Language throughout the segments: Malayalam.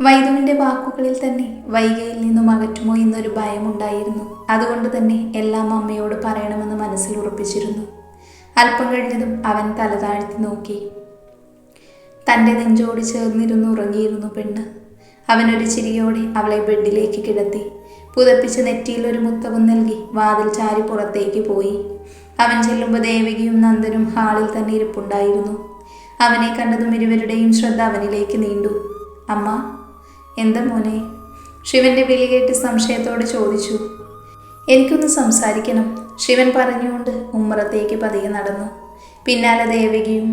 വൈദുവിന്റെ വാക്കുകളിൽ തന്നെ വൈകയിൽ നിന്നും അകറ്റുമോ എന്നൊരു ഭയമുണ്ടായിരുന്നു. അതുകൊണ്ട് തന്നെ എല്ലാം അമ്മയോട് പറയണമെന്ന് മനസ്സിൽ ഉറപ്പിച്ചിരുന്നു. അല്പം കഴിഞ്ഞതും അവൻ തല താഴ്ത്തി നോക്കി. തന്റെ നെഞ്ചോട് ചേർന്നിരുന്നു ഉറങ്ങിയിരുന്നു പെണ്ണ്. അവനൊരു ചിരിയോടെ അവളെ ബെഡിലേക്ക് കിടത്തി. പുതപ്പിച്ച് നെറ്റിയിൽ ഒരു മുത്തവും നൽകി വാതിൽ ചാരി പുറത്തേക്ക് പോയി. അവൻ ചെല്ലുമ്പോൾ ദേവികയും നന്ദനും ഹാളിൽ തന്നെ ഇരിപ്പുണ്ടായിരുന്നു. അവനെ കണ്ടതും ഇരുവരുടെയും ശ്രദ്ധ അവനിലേക്ക് നീണ്ടു. അമ്മ എന്താ മോനെ? ശിവന്റെ വിളി കേട്ട് സംശയത്തോടെ ചോദിച്ചു. എനിക്കൊന്ന് സംസാരിക്കണം. ശിവൻ പറഞ്ഞുകൊണ്ട് ഉമ്മറത്തേക്ക് പതിയെ നടന്നു. പിന്നാലെ ദേവകിയും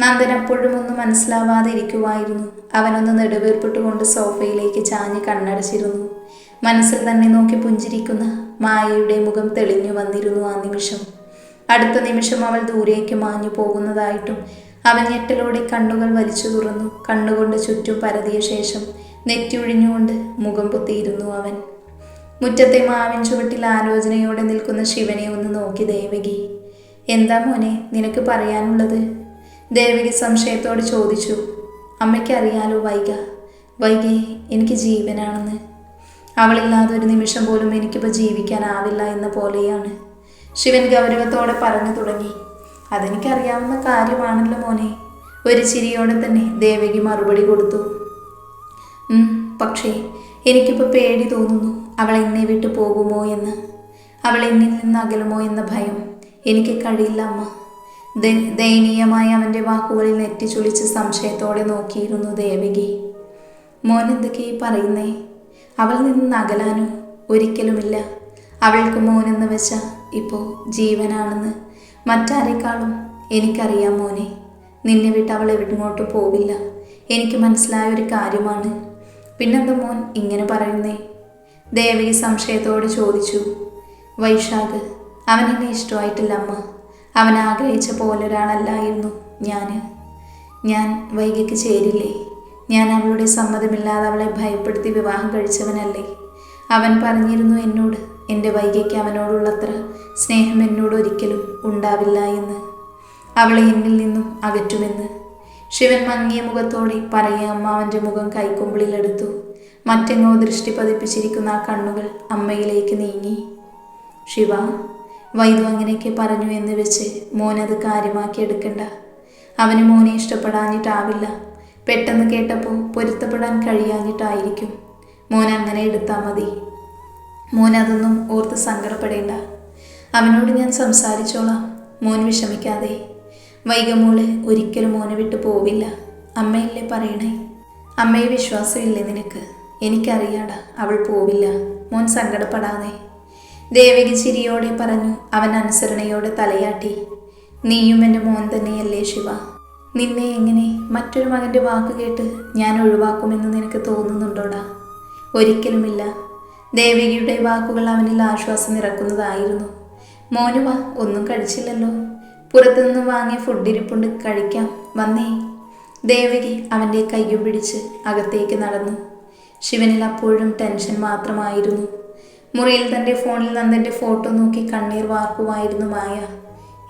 നന്ദൻ അപ്പോഴും ഒന്നും മനസ്സിലാവാതെ ഇരിക്കുമായിരുന്നു അവനൊന്ന് നെടുവീർപ്പിട്ടുകൊണ്ട് സോഫയിലേക്ക് ചാഞ്ഞ് കണ്ണടച്ചിരുന്നു. മനസ്സിൽ തന്നെ നോക്കി പുഞ്ചിരിക്കുന്ന മായയുടെ മുഖം തെളിഞ്ഞു വന്നിരുന്നു ആ നിമിഷം. അടുത്ത നിമിഷം അവൾ ദൂരേക്ക് മാഞ്ഞു പോകുന്നതായിട്ടും അവൻ ഞെട്ടലോടെ കണ്ണുകൾ വലിച്ചു തുറന്നു. കണ്ണുകൊണ്ട് ചുറ്റും പരതിയ ശേഷം നെറ്റിയൊഴിഞ്ഞുകൊണ്ട് മുഖം പൊത്തിയിരുന്നു അവൻ. മുറ്റത്തെ മാവിൻ ചുവട്ടിൽ ആലോചനയോടെ നിൽക്കുന്ന ശിവനെ ഒന്ന് നോക്കി ദേവകി എന്താ മോനെ നിനക്ക് പറയാനുള്ളത്? ദേവകി സംശയത്തോട് ചോദിച്ചു അമ്മയ്ക്കറിയാലോ വൈക വൈകെ എനിക്ക് ജീവനാണെന്ന്. അവളില്ലാതെ ഒരു നിമിഷം പോലും എനിക്കിപ്പോൾ ജീവിക്കാനാവില്ല എന്ന പോലെയാണ്. ശിവൻ ഗൗരവത്തോടെ പറഞ്ഞു തുടങ്ങി അതെനിക്കറിയാവുന്ന കാര്യമാണല്ലോ മോനെ. ഒരു ചിരിയോടെ തന്നെ ദേവകി മറുപടി കൊടുത്തു പക്ഷേ എനിക്കിപ്പോൾ പേടി തോന്നുന്നു അവൾ എന്നെ വിട്ടു പോകുമോ എന്ന്. അവൾ എന്നിൽ നിന്ന് അകലുമോ എന്ന ഭയം എനിക്ക് കഴിയില്ല അമ്മ. ദയനീയമായി അവന്റെ വാക്കുകളിൽ നെറ്റിച്ചുളിച്ച് സംശയത്തോടെ നോക്കിയിരുന്നു ദേവകി. മോൻ എന്തൊക്കെ ഈ പറയുന്നേ? അവൾ നിന്ന് അകലാനോ? ഒരിക്കലുമില്ല. അവൾക്ക് മോനെന്ന് വെച്ച ഇപ്പോൾ ജീവനാണെന്ന് മറ്റാരെക്കാളും എനിക്കറിയാം മോനെ. നിന്നെ വിട്ട് അവൾ എവിടെങ്ങോട്ട് പോവില്ല. എനിക്ക് മനസ്സിലായ ഒരു കാര്യമാണ്. പിന്നെന്താ മോൻ ഇങ്ങനെ പറയുന്നേ? ദേവകി സംശയത്തോട് ചോദിച്ചു. വൈശാഖ് അവൻ എന്നെ ഇഷ്ടമായിട്ടില്ല അമ്മ. അവൻ ആഗ്രഹിച്ച പോലെ ഒരാളല്ലായിരുന്നു ഞാൻ ഞാൻ വൈകിക്ക് ചേരില്ലേ? ഞാൻ അവളുടെ സമ്മതമില്ലാതെ അവളെ ഭയപ്പെടുത്തി വിവാഹം കഴിച്ചവനല്ലേ? അവൻ പറഞ്ഞിരുന്നു എന്നോട് എന്റെ വൈകിക്ക് അവനോടുള്ളത്ര സ്നേഹം എന്നോട് ഒരിക്കലും ഉണ്ടാവില്ല എന്ന്. അവളെ എന്നിൽ നിന്നും അകറ്റുമെന്ന്. ശിവൻ മങ്ങിയ മുഖത്തോടെ പറയ അമ്മാവന്റെ മുഖം കൈക്കുമ്പിളിലെടുത്തു മറ്റെങ്ങോ ദൃഷ്ടി പതിപ്പിച്ചിരിക്കുന്ന ആ കണ്ണുകൾ അമ്മയിലേക്ക് നീങ്ങി. ശിവ വൈദു അങ്ങനെയൊക്കെ പറഞ്ഞു എന്ന് വെച്ച് മോനത് കാര്യമാക്കി എടുക്കണ്ട. അവന് മോനെ ഇഷ്ടപ്പെടാഞ്ഞിട്ടാവില്ല. പെട്ടെന്ന് കേട്ടപ്പോൾ പൊരുത്തപ്പെടാൻ കഴിയാഞ്ഞിട്ടായിരിക്കും. മോൻ അങ്ങനെ എടുത്താൽ മതി. മോൻ അതൊന്നും ഓർത്ത് സങ്കടപ്പെടേണ്ട. അവനോട് ഞാൻ സംസാരിച്ചോളാം. മോൻ വിഷമിക്കാതെ. വൈകമോൾ ഒരിക്കലും മോനെ വിട്ട് പോവില്ല. അമ്മയല്ലേ പറയണേ? അമ്മയെ വിശ്വാസമില്ലേ നിനക്ക്? എനിക്കറിയാടാ അവൾ പോവില്ല. മോൻ സങ്കടപ്പെടാതെ. ദേവകി ചിരിയോടെ പറഞ്ഞു അവൻ അനുസരണയോടെ തലയാട്ടി. നീയും എന്റെ മോൻ തന്നെയല്ലേ ശിവ? നിന്നെ എങ്ങനെ? മറ്റൊരു മകന്റെ വാക്ക് കേട്ട് ഞാൻ ഒഴിവാക്കുമെന്ന് നിനക്ക് തോന്നുന്നുണ്ടോടാ? ഒരിക്കലുമില്ല. ദേവകിയുടെ വാക്കുകൾ അവനിൽ ആശ്വാസം നിറക്കുന്നതായിരുന്നു. മോനുവ ഒന്നും കഴിച്ചില്ലല്ലോ. പുറത്തുനിന്ന് വാങ്ങിയ ഫുഡ് ഇരിപ്പുണ്ട് കഴിക്കാം. വന്നേ. ദേവകി അവന്റെ കയ്യും പിടിച്ച് അകത്തേക്ക് നടന്നു. ശിവനിൽ അപ്പോഴും ടെൻഷൻ മാത്രമായിരുന്നു. മുറിയിൽ തന്റെ ഫോണിൽ നന്ദന്റെ ഫോട്ടോ നോക്കി കണ്ണീർ വാർക്കുമായിരുന്നു മായ.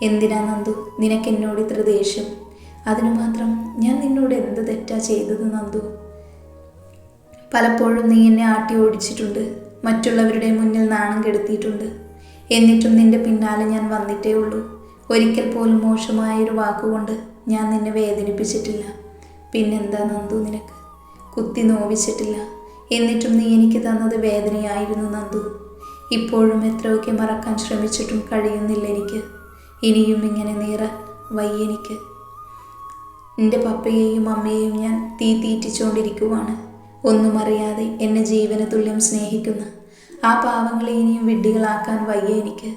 എന്തിനാ നന്ദു? നിനക്ക് എന്നോട് ഇത്ര ദേഷ്യം? അതിനു മാത്രം ഞാൻ നിന്നോട് എന്ത് തെറ്റാ ചെയ്തത് നന്ദു? പലപ്പോഴും നീ എന്നെ ആട്ടി ഓടിച്ചിട്ടുണ്ട്. മറ്റുള്ളവരുടെ മുന്നിൽ നാണം കെടുത്തിയിട്ടുണ്ട്. എന്നിട്ടും നിന്റെ പിന്നാലെ ഞാൻ വന്നിട്ടേ ഉള്ളൂ. ഒരിക്കൽ പോലും മോശമായൊരു വാക്കുകൊണ്ട് ഞാൻ നിന്നെ വേദനിപ്പിച്ചിട്ടില്ല. പിന്നെന്താ നന്ദു നിനക്ക്? കുത്തി നോവിച്ചിട്ടില്ല. എന്നിട്ടും നീ എനിക്ക് തന്നത് വേദനയായിരുന്നു നന്ദു. ഇപ്പോഴും എത്രയൊക്കെ മറക്കാൻ ശ്രമിച്ചിട്ടും കഴിയുന്നില്ല എനിക്ക്. ഇനിയും ഇങ്ങനെ നീറ വയ്യെനിക്ക് എന്റെ പപ്പയെയും അമ്മയെയും ഞാൻ തീ തീറ്റിച്ചുകൊണ്ടിരിക്കുവാണ് ഒന്നും അറിയാതെ എന്നെ ജീവന തുല്യം സ്നേഹിക്കുന്ന ആ പാവങ്ങളെ ഇനിയും വിഡ്ഢികളാക്കാൻ വയ്യ എനിക്ക്.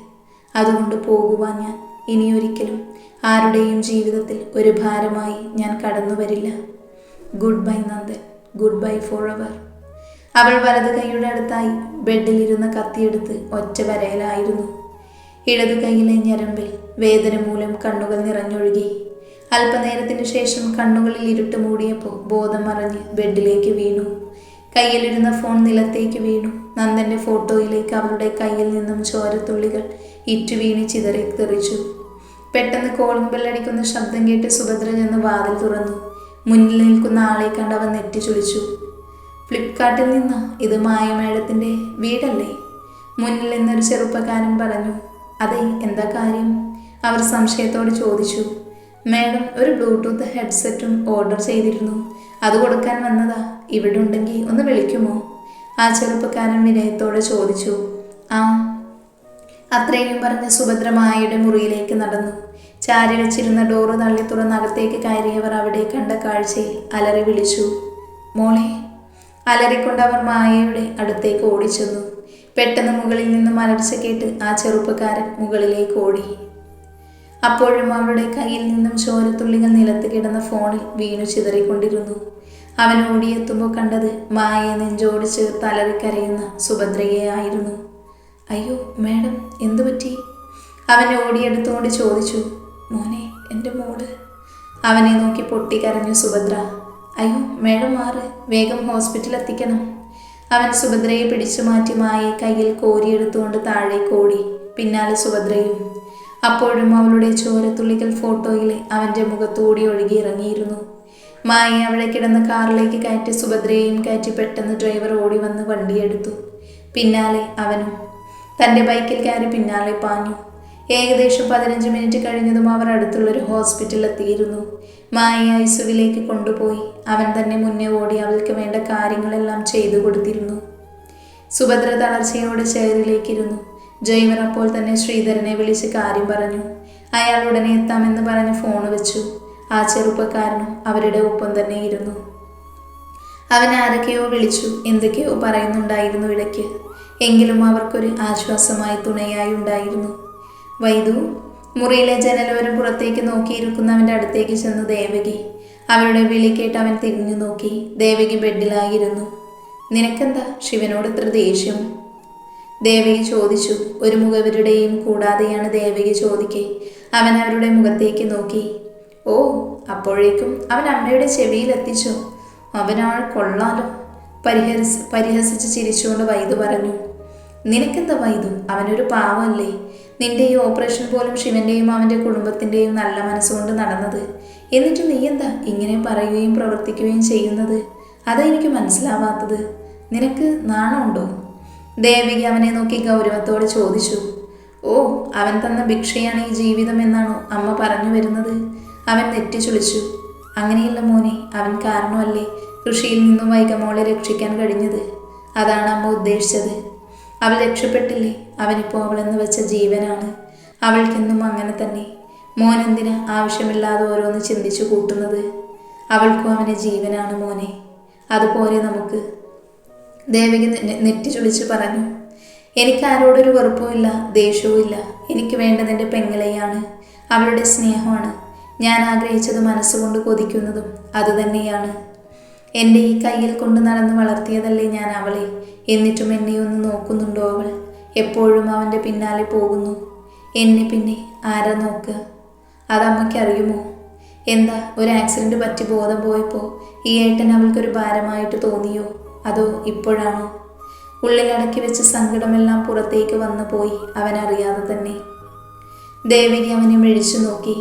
അതുകൊണ്ട് പോകുവാൻ ഞാൻ ഇനിയൊരിക്കലും ആരുടെയും ജീവിതത്തിൽ ഒരു ഭാരമായി ഞാൻ കടന്നു വരില്ല good bye Nandan. Good bye forever അവൾ വലത് കൈയുടെ അടുത്തായി ബെഡിലിരുന്ന കത്തിയെടുത്ത് ഒറ്റ വരയിലായിരുന്നു. ഇടത് കൈയിലെ ഞരമ്പിൽ വേദന മൂലം കണ്ണുകൾ നിറഞ്ഞൊഴുകി. അല്പനേരത്തിന് ശേഷം കണ്ണുകളിൽ ഇരുട്ട് മൂടിയപ്പോൾ ബോധം മറഞ്ഞ് ബെഡിലേക്ക് വീണു. കയ്യിലിരുന്ന ഫോൺ നിലത്തേക്ക് വീണു. നന്ദന്റെ ഫോട്ടോയിലേക്ക് അവളുടെ കയ്യിൽ നിന്നും ചോരത്തുള്ളികൾ ഇറ്റു വീണ് ചിതറി തെറിച്ചു. പെട്ടെന്ന് കോളിംഗ് ബെല്ലടിക്കുന്ന ശബ്ദം കേട്ട് സുഭദ്ര ചെന്ന് വാതിൽ തുറന്നു. മുന്നിൽ നിൽക്കുന്ന ആളെ കണ്ട് അവൻ നെറ്റി ചുളിച്ചു. ഫ്ലിപ്കാർട്ടിൽ നിന്നാ ഇത് മായമേഴത്തിന്റെ വീടല്ലേ? മുന്നിൽ നിന്നൊരു ചെറുപ്പക്കാരൻ പറഞ്ഞു അതെ എന്താ കാര്യം? അവർ സംശയത്തോട് ചോദിച്ചു മാഡം ഒരു ബ്ലൂടൂത്ത് ഹെഡ്സെറ്റും ഓർഡർ ചെയ്തിരുന്നു. അത് കൊടുക്കാൻ വന്നതാ. ഇവിടെ ഉണ്ടെങ്കിൽ ഒന്ന് വിളിക്കുമോ? ആ ചെറുപ്പക്കാരൻ വിനയത്തോടെ ചോദിച്ചു ആ അത്രയും പറഞ്ഞ് സുഭദ്രമായയുടെ മുറിയിലേക്ക് നടന്നു. ചാരി വെച്ചിരുന്ന ഡോറ് തള്ളി തുറന്ന് അകത്തേക്ക് കയറിയവർ അവിടെ കണ്ട കാഴ്ചയിൽ അലറി വിളിച്ചു മോളെ. അലറിക്കൊണ്ട് അവർ മായയുടെ അടുത്തേക്ക് ഓടിച്ചെന്നു. പെട്ടെന്ന് മുകളിൽ നിന്ന് മലർച്ച കേട്ട് ആ ചെറുപ്പക്കാരൻ മുകളിലേക്ക് ഓടി. അപ്പോഴും അവരുടെ കയ്യിൽ നിന്നും ചോരത്തുള്ളികൾ നിലത്ത് കിടന്ന ഫോണിൽ വീണു ചിതറിക്കൊണ്ടിരുന്നു. അവൻ ഓടിയെത്തുമ്പോൾ കണ്ടത് മായയെ നെഞ്ചോട് ചേർത്ത് സുഭദ്രയെ ആയിരുന്നു. അയ്യോ മാഡം എന്തു പറ്റി? അവൻ ഓടിയെടുത്തുകൊണ്ട് ചോദിച്ചു മോനെ എന്റെ മോൾ. അവനെ നോക്കി പൊട്ടി കരഞ്ഞു സുഭദ്ര. അയ്യോ മാഡം മാറ്. വേഗം ഹോസ്പിറ്റലിൽ എത്തിക്കണം. അവൻ സുഭദ്രയെ പിടിച്ചു മാറ്റി മായെ കയ്യിൽ കോരിയെടുത്തുകൊണ്ട് താഴേക്ക് ഓടി. പിന്നാലെ സുഭദ്രയും. അപ്പോഴും അവളുടെ ചോരത്തുള്ളികൾ ഫോട്ടോയിൽ അവന്റെ മുഖത്തൂടി ഒഴുകി ഇറങ്ങിയിരുന്നു. മായ അവിടെ കിടന്ന കാറിലേക്ക് കയറ്റി സുഭദ്രയെയും കയറ്റി പെട്ടെന്ന് ഡ്രൈവർ ഓടി വന്ന് വണ്ടിയെടുത്തു. പിന്നാലെ അവനും. തന്റെ ബൈക്കിൽ കയറി പിന്നാലെ പാഞ്ഞു. ഏകദേശം പതിനഞ്ച് മിനിറ്റ് കഴിഞ്ഞതും അവർ അടുത്തുള്ളൊരു ഹോസ്പിറ്റലിൽ എത്തിയിരുന്നു മായ ഐസുവിലേക്ക് കൊണ്ടുപോയി. അവൻ തന്നെ മുന്നേ ഓടി അവൾക്ക് വേണ്ട കാര്യങ്ങളെല്ലാം ചെയ്തു കൊടുത്തിരുന്നു. സുഭദ്ര തളർച്ചയോടെ ചെയറിലേക്കിരുന്നു. ജൈവർ അപ്പോൾ തന്നെ ശ്രീധരനെ വിളിച്ച് കാര്യം പറഞ്ഞു. അയാൾ ഉടനെ എത്താമെന്ന് പറഞ്ഞ് ഫോൺ വെച്ചു. ആ ചെറുപ്പക്കാരനും അവരുടെ ഒപ്പം തന്നെ ഇരുന്നു. അവൻ ആരൊക്കെയോ വിളിച്ചു. എന്തൊക്കെയോ പറയുന്നുണ്ടായിരുന്നു ഇടയ്ക്ക്. എങ്കിലും അവർക്കൊരു ആശ്വാസമായി തുണയായി ഉണ്ടായിരുന്നു. വൈദു മുറിയിലെ ജനലോരം പുറത്തേക്ക് നോക്കിയിരിക്കുന്നവന്റെ അടുത്തേക്ക് ചെന്ന് ദേവകി. അവരുടെ വിളി കേട്ട് അവൻ തിരിഞ്ഞു നോക്കി. ദേവകി ബെഡിലായിരുന്നു. നിനക്കെന്താ? ശിവനോട് ഇത്ര ദേഷ്യം? ദേവകി ചോദിച്ചു. ഒരു മുഖവരുടെയും കൂടാതെയാണ് ദേവകി ചോദിക്കെ. അവൻ അവരുടെ മുഖത്തേക്ക് നോക്കി. ഓ അപ്പോഴേക്കും അവൻ അമ്മയുടെ ചെവിയിൽ എത്തിച്ചു. അവനാൾ കൊള്ളാലോ? പരിഹസ പരിഹസിച്ച് ചിരിച്ചുകൊണ്ട് വൈദു പറഞ്ഞു. നിനക്കെന്താ വൈദു? അവനൊരു പാവമല്ലേ? നിന്റെ ഈ ഓപ്പറേഷൻ പോലും ശിവന്റെയും അവന്റെ കുടുംബത്തിന്റെയും നല്ല മനസ്സുകൊണ്ട് നടന്നത്. എന്നിട്ട് നീ എന്താ ഇങ്ങനെ പറയുകയും പ്രവർത്തിക്കുകയും ചെയ്യുന്നത്? അതാ എനിക്ക് മനസ്സിലാവാത്തത്. നിനക്ക് നാണമുണ്ടോ? ദേവിക അവനെ നോക്കി ഗൗരവത്തോടെ ചോദിച്ചു. ഓ അവൻ തന്ന ഭിക്ഷയാണ് ഈ ജീവിതം എന്നാണോ അമ്മ പറഞ്ഞു വരുന്നത്? അവൻ നെറ്റിച്ചുളിച്ചു അങ്ങനെയല്ല മോനെ അവൻ കാരണമല്ലേ കൃഷിയിൽ നിന്നും വൈകമോളെ രക്ഷിക്കാൻ കഴിഞ്ഞത്? അതാണ് അമ്മ ഉദ്ദേശിച്ചത്. അവൾ രക്ഷപ്പെട്ടില്ലേ? അവനിപ്പോൾ അവളെന്ന് വെച്ച ജീവനാണ്. അവൾക്കെന്നും അങ്ങനെ തന്നെ. മോൻ എന്തിനാ ആവശ്യമില്ലാതെ ഓരോന്ന് ചിന്തിച്ചു കൂട്ടുന്നത്? അവൾക്കും അവന് ജീവനാണ് മോനെ. അതുപോലെ നമുക്ക്. ദേവിക നെറ്റി ചുളിച്ച് പറഞ്ഞു. എനിക്ക് ആരോടൊരു വെറുപ്പുമില്ല ദേഷ്യവുമില്ല എനിക്ക് വേണ്ടത് എന്റെ പെങ്ങളെയാണ്. അവളുടെ സ്നേഹമാണ്. ഞാൻ ആഗ്രഹിച്ചത് മനസ്സുകൊണ്ട് കൊതിക്കുന്നതും അതുതന്നെയാണ്. എന്റെ ഈ കയ്യിൽ കൊണ്ട് നടന്ന് വളർത്തിയതല്ലേ ഞാൻ അവളെ? എന്നിട്ടും എന്നെ ഒന്ന് നോക്കുന്നുണ്ടോ അവൾ? എപ്പോഴും അവന്റെ പിന്നാലെ പോകുന്നു. എന്നെ പിന്നെ ആരാ നോക്കുക? അതമ്മയ്ക്ക് അറിയുമോ എന്താ ഒരു ആക്സിഡന്റ് പറ്റി ബോധം പോയപ്പോൾ ഈ ഏട്ടൻ അവൾക്കൊരു ഭാരമായിട്ട് തോന്നിയോ? അതോ ഇപ്പോഴാണോ? ഉള്ളിലടക്കി വെച്ച സങ്കടമെല്ലാം പുറത്തേക്ക് വന്നു പോയി അവൻ അറിയാതെ തന്നെ. ദേവിക അവനെ മെഴിച്ചു നോക്കി.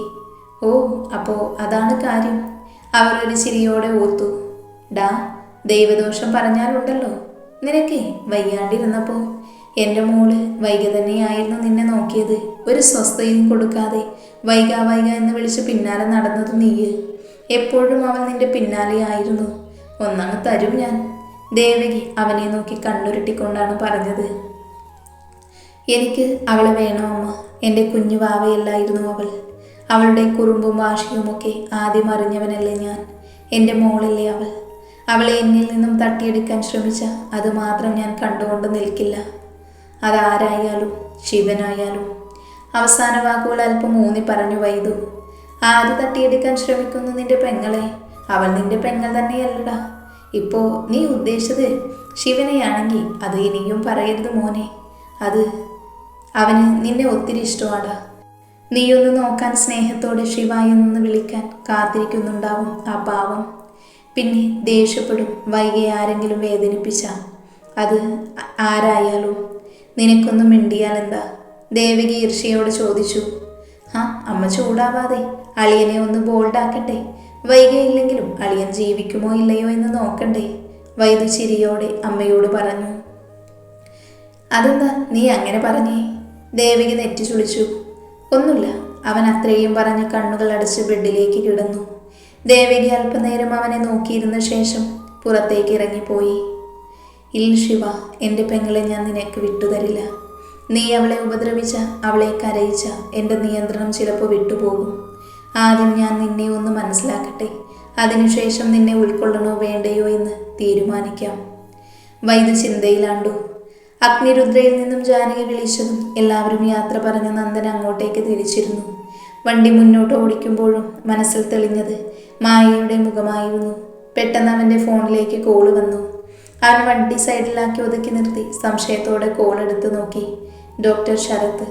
ഓ അപ്പോൾ അതാണ് കാര്യം. അവരൊരു ചിരിയോടെ ഓർത്തു. ഡാ ദൈവദോഷം പറഞ്ഞാലുണ്ടല്ലോ. നിനക്കേ വയ്യാണ്ടിരുന്നപ്പോൾ എന്റെ മോൾ വൈക തന്നെയായിരുന്നു നിന്നെ നോക്കിയത്. ഒരു സ്വസ്ഥയും കൊടുക്കാതെ വൈക വൈക എന്ന് വിളിച്ച് പിന്നാലെ നടന്നത് നീയ്. എപ്പോഴും അവൻ നിന്റെ പിന്നാലെയായിരുന്നു ഒന്നാണ് തരും ഞാൻ. ദേവകി അവനെ നോക്കി കണ്ണുരുട്ടിക്കൊണ്ടാണ് പറഞ്ഞത്. എനിക്ക് അവളെ വേണോ അമ്മ? എന്റെ കുഞ്ഞു വാവയല്ലായിരുന്നു അവൾ. അവളുടെ കുറുമ്പും വാശിയുമൊക്കെ ആദ്യം അറിഞ്ഞവനല്ലേ ഞാൻ. എന്റെ മോളല്ലേ അവൾ. അവളെ എന്നിൽ നിന്നും തട്ടിയെടുക്കാൻ ശ്രമിച്ച അത് മാത്രം ഞാൻ കണ്ടുകൊണ്ട് നിൽക്കില്ല. അതാരായാലും ശിവനായാലും. അവസാന വാക്കുകൾ അല്പം ഊന്നി പറഞ്ഞു വൈതു ആര് തട്ടിയെടുക്കാൻ ശ്രമിക്കുന്നു നിന്റെ പെങ്ങളെ. അവൾ നിന്റെ പെങ്ങൾ തന്നെയല്ലടാ. ഇപ്പോ നീ ഉദ്ദേശിച്ചത് ശിവനെയാണെങ്കിൽ അത് ഇനിയും പറയരുത് മോനെ. അത് അവന് നിന്നെ ഒത്തിരി ഇഷ്ടമാടാ. നീയൊന്ന് നോക്കാൻ സ്നേഹത്തോടെ ശിവായി ഒന്ന് വിളിക്കാൻ കാത്തിരിക്കുന്നുണ്ടാവും ആ പാവം. പിന്നെ ദേഷ്യപ്പെടും വൈകി ആരെങ്കിലും വേദനിപ്പിച്ച. അത് ആരായാലും? നിനക്കൊന്നും മിണ്ടിയാൽ എന്താ ദേവകി ഈർഷയോട് ചോദിച്ചു. ആ അമ്മ ചൂടാവാതെ അളിയനെ ഒന്ന് ബോൾഡാക്കട്ടെ. വൈകിയില്ലെങ്കിലും അളിയൻ ജീവിക്കുമോ ഇല്ലയോ എന്ന് നോക്കണ്ടേ? വൈദു ചിരിയോടെ അമ്മയോട് പറഞ്ഞു. അതെന്താ നീ അങ്ങനെ പറഞ്ഞേ? ദേവകി നെറ്റി ചുളിച്ചു ഒന്നുമില്ല അവൻ അത്രയും പറഞ്ഞ് കണ്ണുകൾ അടച്ച് ബെഡിലേക്ക് കിടന്നു. ദേവിക അല്പനേരം അവനെ നോക്കിയിരുന്ന ശേഷം പുറത്തേക്ക് ഇറങ്ങിപ്പോയി. ഇൽ ശിവ എന്റെ പെങ്ങളെ ഞാൻ നിനക്ക് വിട്ടുതരില്ല. നീ അവളെ ഉപദ്രവിച്ച അവളെ കരയിച്ച എന്റെ നിയന്ത്രണം ചിലപ്പോൾ വിട്ടുപോകും. ആദ്യം ഞാൻ നിന്നെ ഒന്ന് മനസ്സിലാക്കട്ടെ. അതിനുശേഷം നിന്നെ ഉൾക്കൊള്ളണോ വേണ്ടയോ എന്ന് തീരുമാനിക്കാം. വൈദ്യ ചിന്തയിലാണ്ടു. അഗ്നിരുദ്രയിൽ നിന്നും ജാനകി വിളിച്ചതും എല്ലാവരും യാത്ര പറഞ്ഞ് നന്ദൻ അങ്ങോട്ടേക്ക് തിരിച്ചിരുന്നു. വണ്ടി മുന്നോട്ട് ഓടിക്കുമ്പോഴും മനസ്സിൽ തെളിഞ്ഞത് മായയുടെ മുഖമായിരുന്നു. പെട്ടെന്ന് അവന്റെ ഫോണിലേക്ക് കോൾ വന്നു. അവൻ വണ്ടി സൈഡിലാക്കി ഒതുക്കി നിർത്തി സംശയത്തോടെ കോൾ എടുത്തു നോക്കി. ഡോക്ടർ ശരത്.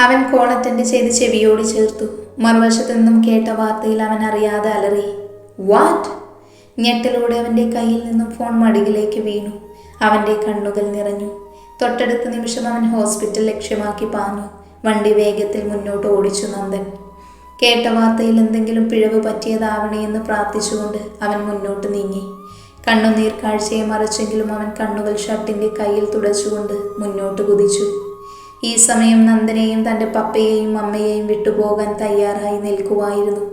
അവൻ കോൾ അറ്റൻഡ് ചെയ്ത് ചെവിയോട് ചേർത്തു. മറുവശത്തു നിന്നും കേട്ട വാർത്തയിൽ അവൻ അറിയാതെ അലറി വാറ്റ് ഞെട്ടലോടെ അവന്റെ കയ്യിൽ നിന്നും ഫോൺ മടികിലേക്ക് വീണു. അവന്റെ കണ്ണുകൾ നിറഞ്ഞു. തൊട്ടടുത്ത നിമിഷം അവൻ ഹോസ്പിറ്റൽ ലക്ഷ്യമാക്കി പാഞ്ഞു. വണ്ടി വേഗത്തിൽ മുന്നോട്ട് ഓടിച്ചു നന്ദൻ. കേട്ട വാർത്തയിൽ എന്തെങ്കിലും പിഴവ് പറ്റിയതാവണേ എന്ന് പ്രാർത്ഥിച്ചുകൊണ്ട് അവൻ മുന്നോട്ട് നീങ്ങി. കണ്ണുനീർ കാഴ്ചയെ മറച്ചെങ്കിലും അവൻ കണ്ണുകൾ ഷർട്ടിന്റെ കയ്യിൽ തുടച്ചുകൊണ്ട് മുന്നോട്ട് കുതിച്ചു. ഈ സമയം നന്ദനെയും തന്റെ പപ്പയെയും അമ്മയെയും വിട്ടുപോകാൻ തയ്യാറായി നിൽക്കുവായിരുന്നു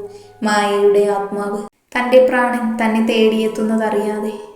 മായയുടെ ആത്മാവ്. തന്റെ പ്രാണൻ തന്നെ തേടിയെത്തുന്നതറിയാതെ